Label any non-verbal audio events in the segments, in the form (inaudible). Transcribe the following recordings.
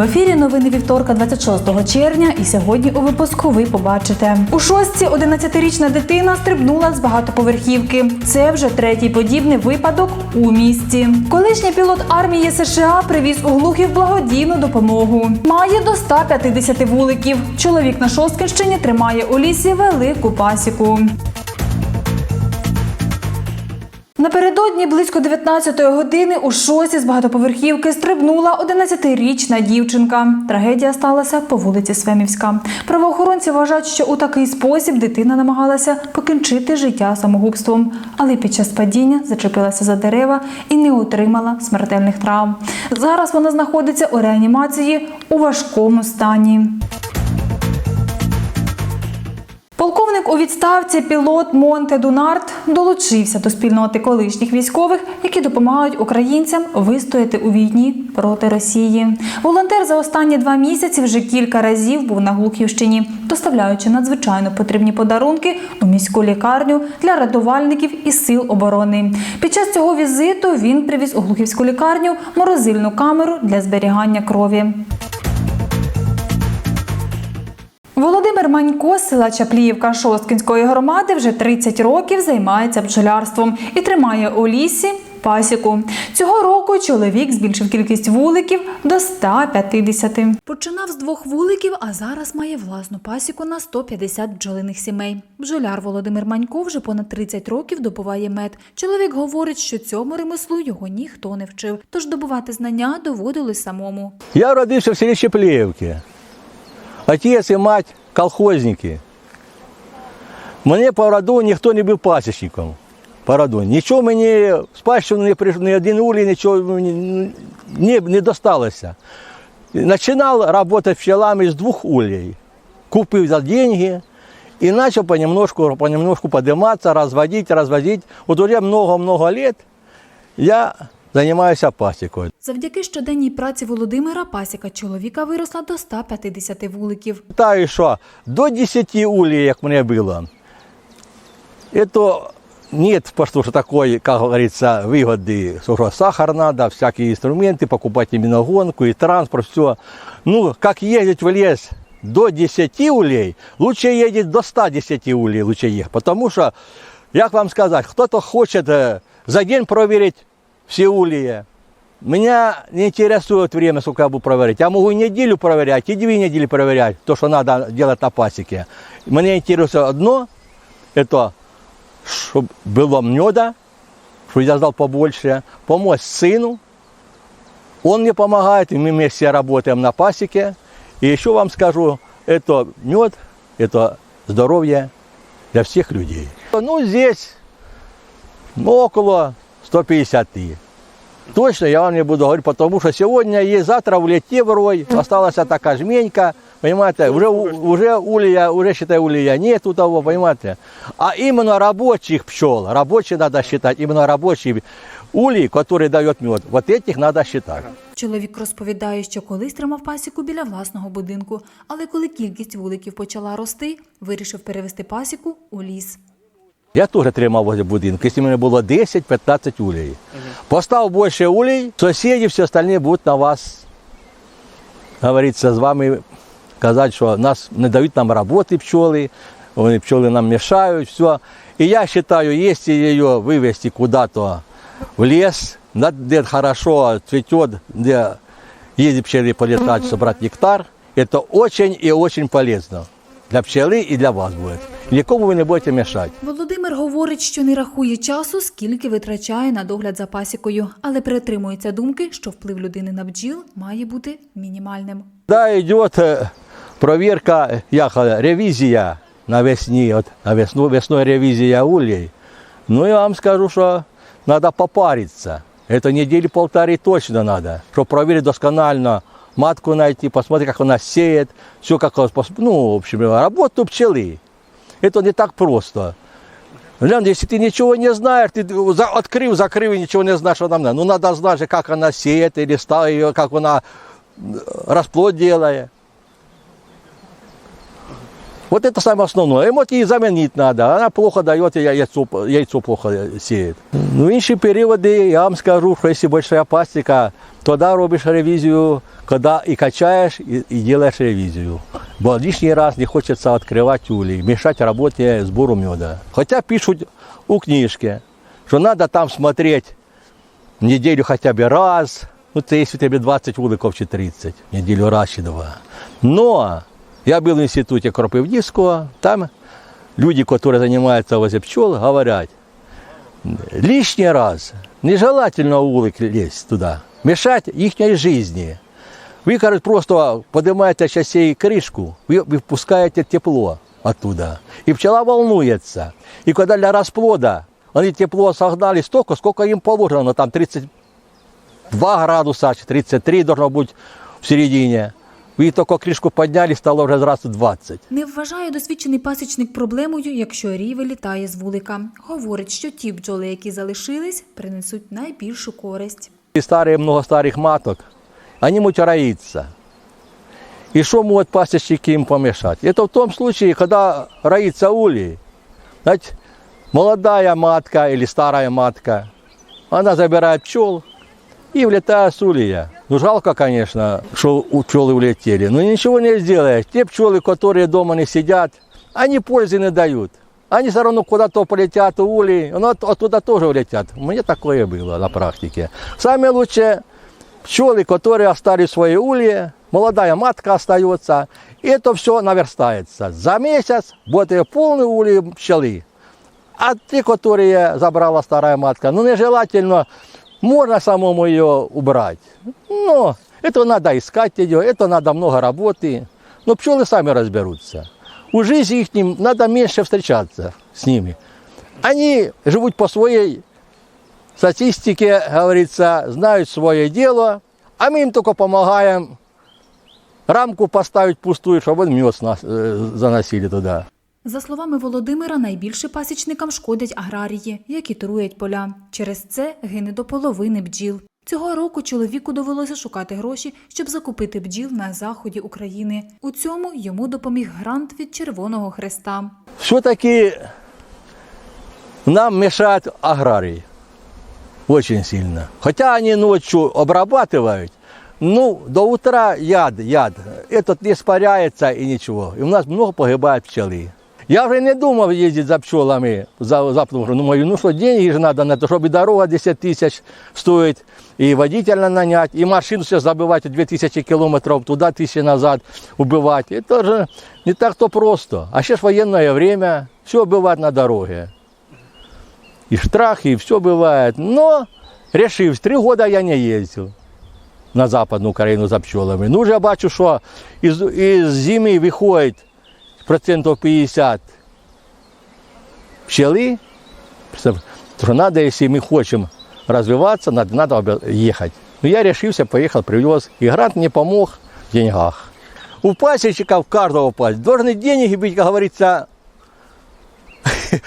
В ефірі новини вівторка 26 червня. І сьогодні у випуску ви побачите. У шостці 11-річна дитина стрибнула з багатоповерхівки. Це вже третій подібний випадок у місті. Колишній пілот армії США привіз у Глухів благодійну допомогу. Має до 150 вуликів. Чоловік на Шосткинщині тримає у лісі велику пасіку. Напередодні близько 19-ї години у шосі з багатоповерхівки стрибнула 11-річна дівчинка. Трагедія сталася по вулиці Свемівська. Правоохоронці вважають, що у такий спосіб дитина намагалася покінчити життя самогубством, але під час падіння зачепилася за дерева і не отримала смертельних травм. Зараз вона знаходиться у реанімації у важкому стані. У відставці пілот Монте Дунарт долучився до спільноти колишніх військових, які допомагають українцям вистояти у війні проти Росії. Волонтер за останні два місяці вже кілька разів був на Глухівщині, доставляючи надзвичайно потрібні подарунки у міську лікарню для рятувальників і сил оборони. Під час цього візиту він привіз у Глухівську лікарню морозильну камеру для зберігання крові. Володимир Манько з села Чапліївка Шосткінської громади вже 30 років займається бджолярством і тримає у лісі пасіку. Цього року чоловік збільшив кількість вуликів до 150. Починав з двох вуликів, а зараз має власну пасіку на 150 бджолиних сімей. Бджоляр Володимир Манько вже понад 30 років добуває мед. Чоловік говорить, що цьому ремеслу його ніхто не вчив, тож добувати знання доводилось самому. Я родився в селі Щеплеївки. Отець і мать колхозники. Мене по роду ніхто не був пасічником. По роду. Нічого мені спадщину не прийшло, ні один улій, нічого мені не, не досталося. Починав працювати пчелами з двох улей. Купив за деньги і почав понемножку, понемножку подниматься, разводить, разводить. Вот уже много-много лет я займаюся пасікою. Завдяки щоденній праці Володимира пасіка чоловіка виросла до 150 вуликів. Та що до 10 улей, як мене було, это нет, потому что такой, как говорится, выгоды, что сахар надо, всякие инструменты, покупать именно гонку и транспорт, все. Ну, как ездить в лес до 10 улей, лучше ездить до 110 улей, лучше ехать. Потому что, як вам сказать, кто-то хочет э, за день проверить ульи. Меня не интересует время, сколько я буду проверять. Я могу и неделю проверять, и две недели проверять, то, что надо делать на пасеке. Мне интересует одно, это чтобы было меда, чтобы я сдал побольше, помочь сыну. Он мне помогает, и мы вместе работаем на пасеке. И еще вам скажу, это мед, это здоровье для всех людей. Ну, здесь ну, около 150. Точно я вам не буду говорить, потому что сегодня есть, завтра в лете врой, осталась такая жменька, понимаете, уже, у- уже улья, уже считай улья нету того, понимаете. А именно рабочих пчел, рабочие надо считать, именно рабочие улей, которые дают мед, вот этих надо считать. Чоловік розповідає, що колись тримав пасіку біля власного будинку, але коли кількість вуликів почала рости, вирішив перевести пасіку у ліс. Я теж тримав возле будинку. Якщо в мене було 10-15 улей. Постав більше улей, сусіди всі остальні будуть на вас, говориться, з вами казати, що нас не дають нам роботи пчоли, вони пчоли нам мешають, все. І я вважаю, якщо її вивезти куди-то в ліс, на- де хорошо цветет, де ездить пчелы полетать, собрать нектар, это очень и очень полезно для пчелы и для вас будет. Нікому ви не будете мешать. Володимир говорить, що не рахує часу, скільки витрачає на догляд за пасікою, але притримується думки, що вплив людини на бджіл має бути мінімальним. Да, идет э, проверка, як, э, ревизия на весні, от, на весну, весной ревизия ульей. Ну, я вам скажу, что надо попариться. Это недели полторы точно надо, чтобы проверить досконально, матку найти, посмотреть, как она сеет, все как, она пос- ну, в общем, работу пчелы. Это не так просто. Глянь, если ты ничего не знаешь, ты за- открыл, закрыл и ничего не знаешь, что нам надо. Ну, надо знать, же, как она сеет или ста- ее, как она расплод делает. Вот это самое основное. Ему и заменить надо. Она плохо дает, и яйцо, яйцо плохо сеет. Ну, в інші періоди, я вам скажу, що якщо большая пастика, тоді робиш ревізію, коли і качаєш, і, і делаешь ревізію. Бо лишний раз не хочеться відкривати улей, мешать роботі збору меда. Хоча пишуть у книжці, що треба там смотреть в неделю хотя бы раз. Ну, это если у тебя 20 уликов чи 30, в неделю раз чи два. Но я был в институте Кропивницкого, там люди, которые занимаются возле пчел, говорят, лишний раз нежелательно улик лезть туда, мешать их жизни. Вы, кажется, просто поднимаете часей крышку, вы выпускаете тепло оттуда. И пчела волнуется. И когда для расплода они тепло согнали столько, сколько им положено, там 32 градуса, 33 должно быть в середине. Вы только крышку подняли, стало уже раз 20. Не вважає досвідчений пасічник проблемою, якщо рій вилітає з вулика. Говорить, що ті бджоли, які залишились, принесуть найбільшу користь. И старые, много старых маток, они будут роиться. И что могут пасечники им помешать? Это в том случае, когда роится улей. Знаете, молодая матка или старая матка, она забирает пчел и влетает с улья. Ну, жалко, конечно, что пчелы улетели, но ничего не сделаешь. Те пчелы, которые дома не сидят, они пользы не дают. Они все равно куда-то полетят улей, но от- оттуда тоже улетят. У меня такое было на практике. Самое лучшее пчелы, которые остались в своей молодая матка остается, и это все наверстается. За месяц будет полный улей пчелы. А те, которые забрала старая матка, ну нежелательно, можно самому ее убрать. Но это надо искать ее, это надо много работы. Но пчелы сами разберутся. У жизни их надо меньше встречаться с ними. Они живут по своей статистике, говорится, знают свое дело, а мы им только помогаем рамку поставить пустую, чтобы мед э, заносили туда. За словами Володимира, найбільше пасічникам шкодять аграрії, які труять поля. Через це гине до половини бджіл. Цього року чоловіку довелося шукати гроші, щоб закупити бджіл на заході України. У цьому йому допоміг грант від Червоного Хреста. все-таки нам мешают аграрии. Очень сильно. Хотя они ночью обрабатывают, ну, до утра яд, яд. Этот не испаряется и ничего. И у нас много погибает пчелы. Я уже не думал ездить за пчелами, за, за потому что думаю, ну что, деньги же надо на то, чтобы дорога 10 тысяч стоит, и водителя нанять, и машину сейчас забывать 2000 километров туда, тысячи назад убивать. Это же не так-то просто. А сейчас военное время, все бывает на дороге. И штрафы, и все бывает. Но решив, три года я не ездил на Западну Україну за пчелами. Ну, вже бачу, що із, із зими виходить процентів 50 пчели. Что надо, если мы хотим развиваться, надо, надо обя- ехать. Ну, я решился, поехал, привез. И грант мне помог в деньгах. У пасечников каждого пасечника должны деньги быть, как говорится, (laughs)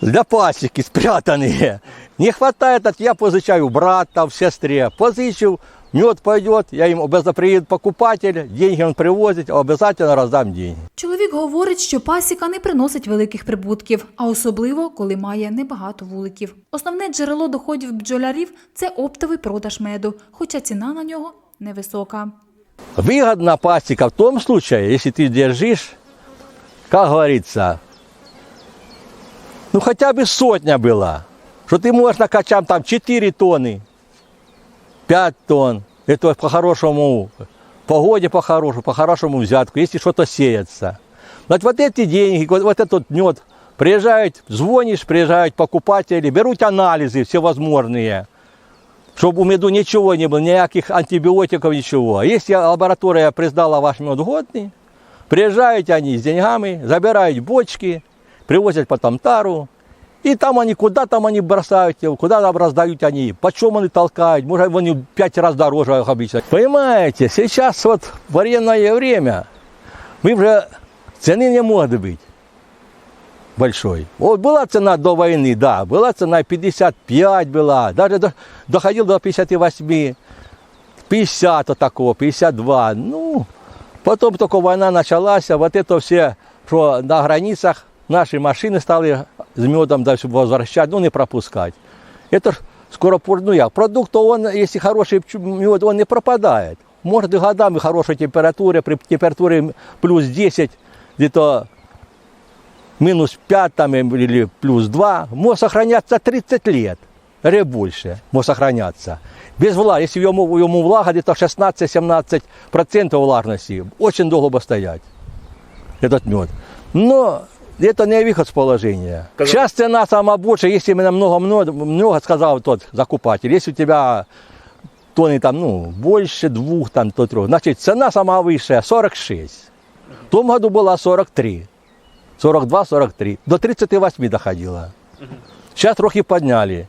для пасеки спрятанные. Не хватает, от я позычаю у брата, в сестре. Позычил, мед пойдет, я им обязательно приедет покупатель, деньги он привозит, обязательно раздам деньги. Чоловік говорить, що пасіка не приносить великих прибутків, а особливо, коли має небагато вуликів. Основне джерело доходів бджолярів це оптовий продаж меду, хоча ціна на нього невисока. Выгодна пасека в том случае, если ты держишь, как говорится, ну хотя бы сотня была, что ты можешь накачать там 4 тонны, 5 тонн. Это по-хорошему, погоде по-хорошему, по-хорошему взятку, если что-то сеется. Вот, вот эти деньги, вот, вот этот мед, приезжают, звонишь, приезжают покупатели, берут анализы всевозможные, чтобы у меду ничего не было, никаких антибиотиков, ничего. Если лаборатория признала ваш мед годный, приезжают они с деньгами, забирают бочки, привозят потом тару, и там они, куда там они бросают его, куда там раздают они, почем они толкают, может они в пять раз дороже обычно. Понимаете, сейчас вот военное время, мы уже цены не может быть большой. Вот была цена до войны, да, была цена 55 была, даже до- доходил до 58, 50 вот такого, 52. Ну, потом только война началась, а вот это все що на границях наші машини стали з медом далі возвращати, ну не пропускати. Это ж скоро, ну як, продукт, он, если хороший пчу- мед, он не пропадает. Может и годами хорошей температуре, при температуре плюс 10, где-то минус 5 там, или плюс 2, может сохраняться 30 лет, или больше, может сохраняться. Без влаги, если ему, ему влага где-то 16-17% влажности, очень долго бы стоять этот мед. Но это не выход с положения. Сейчас цена самая большая, если именно много, много, много, сказал тот закупатель, если у тебя тонны там, ну, больше двух, там, то трех, значит, цена самая высшая 46. В том году была 43. 42-43. До 38 доходила. Сейчас трохи подняли.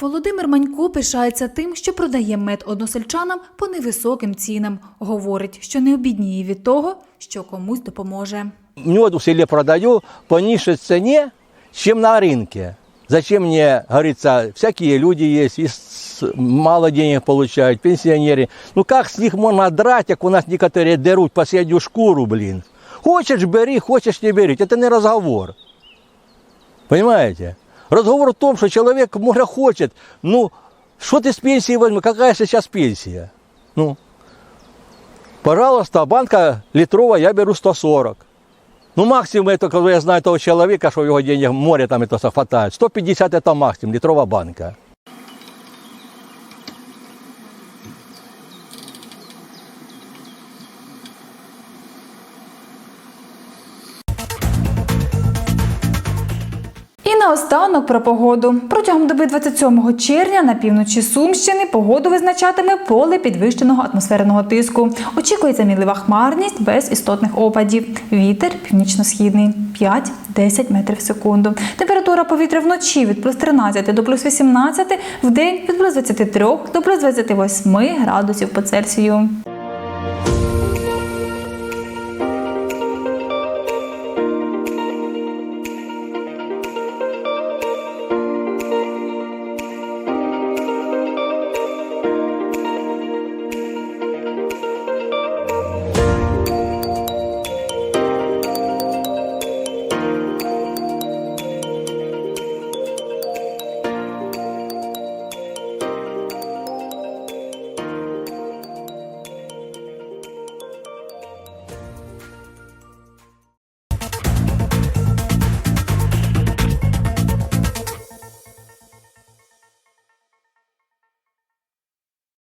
Володимир Манько пишається тим, що продає мед односельчанам по невисоким цінам. Говорить, що не обідніє від того, що комусь допоможе. Мед в селе продаю по низшей цене, чем на рынке. Зачем мне, говорится, всякие люди есть, и мало денег получают, пенсионеры. Ну как с них можно драть, как у нас некоторые дерут последнюю шкуру, блин. Хочешь, бери, хочешь, не бери. Это не разговор. Понимаете? Разговор в том, что человек, может, хочет, ну, что ты с пенсии возьми, какая сейчас пенсия? Ну, пожалуйста, банка литровая я беру 140. Ну, максимум это, когда я знаю того человека, что у него денег море там это хватает. 150 это максимум, литровая банка. Наостанок про погоду. Протягом доби 27 червня на півночі Сумщини погоду визначатиме поле підвищеного атмосферного тиску. Очікується мілива хмарність без істотних опадів. Вітер північно-східний 5-10 метрів в секунду. Температура повітря вночі від плюс 13 до плюс 18, в день від плюс 23 до плюс 28 градусів по Цельсію.